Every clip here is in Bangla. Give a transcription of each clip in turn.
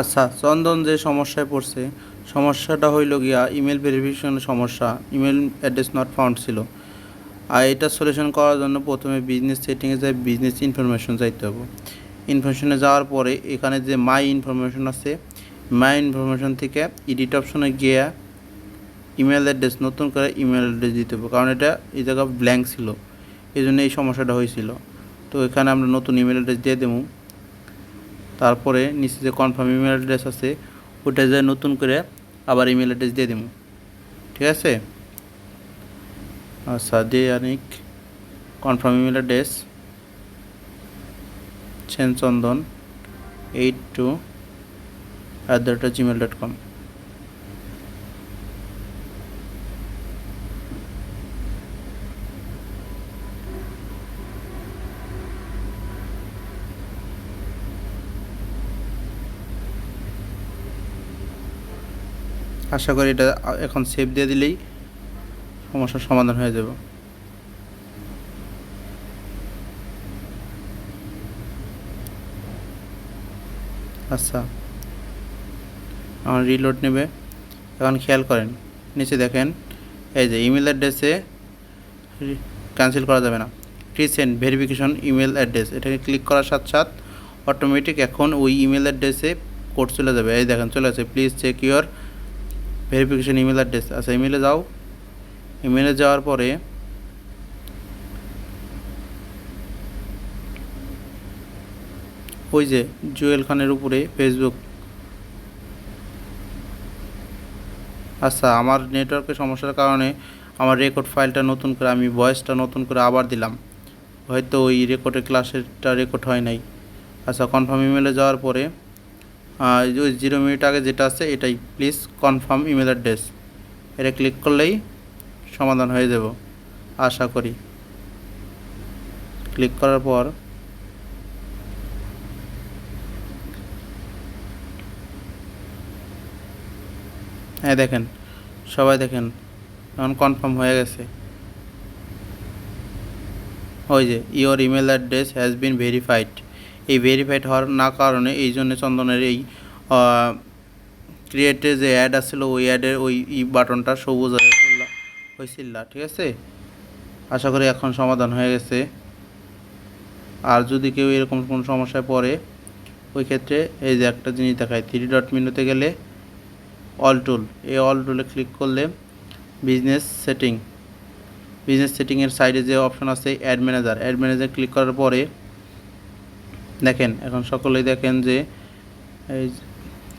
আচ্ছা চন্দন যে সমস্যায় পড়ছে, সমস্যাটা হইল গিয়া ইমেল ভেরিফিকেশনের সমস্যা ইমেল অ্যাড্রেস নট ফাউন্ড ছিল। আর এটা সলিউশন করার জন্য প্রথমে বিজনেস সেটিংয়ে যাই বিজনেস ইনফরমেশন যাইতে হবে। ইনফরমেশনে যাওয়ার পরে এখানে যে মাই ইনফরমেশন আছে মাই ইনফরমেশন থেকে এডিট অপশনে গিয়ে ইমেল অ্যাড্রেস নতুন করে ইমেল অ্যাড্রেস দিতে হবে। কারণ এটা এই জায়গা ব্ল্যাঙ্ক ছিল। এই জন্য এই সমস্যাটা হয়েছিল। তো এখানে আমরা নতুন ইমেল অ্যাড্রেস দিয়ে দেবো। তারপরে নিচে যে কনফার্ম ইমেল অ্যাড্রেস আছে ওটা যে নতুন করে আবার ইমেল অ্যাড্রেস দিয়ে দেবো ঠিক আছে? আচ্ছা দিয়ে অনেক confirm email address ছেন Chandan eight two at the rate gmail dot com আশা করি এটা এখন সেভ দিয়ে দিলেই সমস্যার সমাধান হয়ে যাবে। আচ্ছা আমার রিলোড নেবে। এখন খেয়াল করেন, নিচে দেখেন, এই যে ইমেল অ্যাড্রেসে ক্যান্সেল করা যাবে না। রিসেন্ট ভেরিফিকেশন ইমেল অ্যাড্রেস এটাকে ক্লিক করার সাথে সাথ অটোমেটিক এখন ওই ইমেল অ্যাড্রেসে কোড চলে যাবে। এই দেখেন, চলে আসে please check your verification email address আচ্ছা ইমেলে যাও। ইমেলে যাওয়ার পরে ওই যে জুয়েল খানের উপরে ফেসবুক আচ্ছা আমার নেটওয়ার্কের সমস্যার কারণে আমার রেকর্ড ফাইলটা নতুন করে আমি ভয়েসটা নতুন করে আবার দিলাম। হয়তো ওই রেকর্ডের ক্লাসেরটা রেকর্ড হয় নাই। আচ্ছা কনফার্ম ইমেলে যাওয়ার পরে ওই জিরো মিনিট আগে যেটা আছে, এটাই। প্লিজ কনফার্ম ইমেল অ্যাড্রেস এটা ক্লিক করলেই সমাধান হয়ে যাব, আশা করি। ক্লিক করার পর হ্যাঁ দেখেন, সবাই দেখেন, এখন কনফার্ম হয়ে গেছে। ওই যে your email address has been verified এই ভেরিফাইড হওয়ার না কারণে এই জন্য চন্দনের এই ক্রিয়েটে যে অ্যাড আসছিল, ওই অ্যাডের ওই ই বাটনটা সবুজ হয়েছিল ঠিক আছে? আশা করি এখন সমাধান হয়ে গেছে। আর যদি কেউ এরকম কোনো সমস্যায় পড়ে, ওই ক্ষেত্রে এই যে একটা জিনিস দেখায় থ্রি ডট মেনুতে গেলে অল টুল এই অল টুলে ক্লিক করলে বিজনেস সেটিং বিজনেস সেটিংয়ের সাইডে যে অপশন আছে ad manager ad manager click করার পরে দেখেন, এখন সকলেই দেখেন যে এই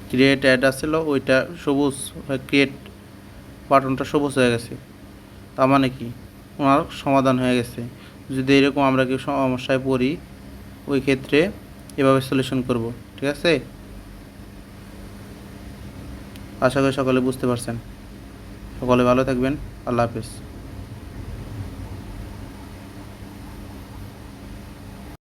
ক্রিয়েট অ্যাড আসছিল, ওইটা সবুজ ক্রিয়েট বাটনটা সবুজ হয়ে গেছে। তার মানে কি? ওনার সমাধান হয়ে গেছে। যদি এরকম আমরা কেউ সমস্যায় পড়ি, ওই ক্ষেত্রে এভাবে সলিউশন করব, ঠিক আছে? আশা করি সকলে বুঝতে পারছেন। সকলে ভালো থাকবেন। আল্লাহ হাফেজ।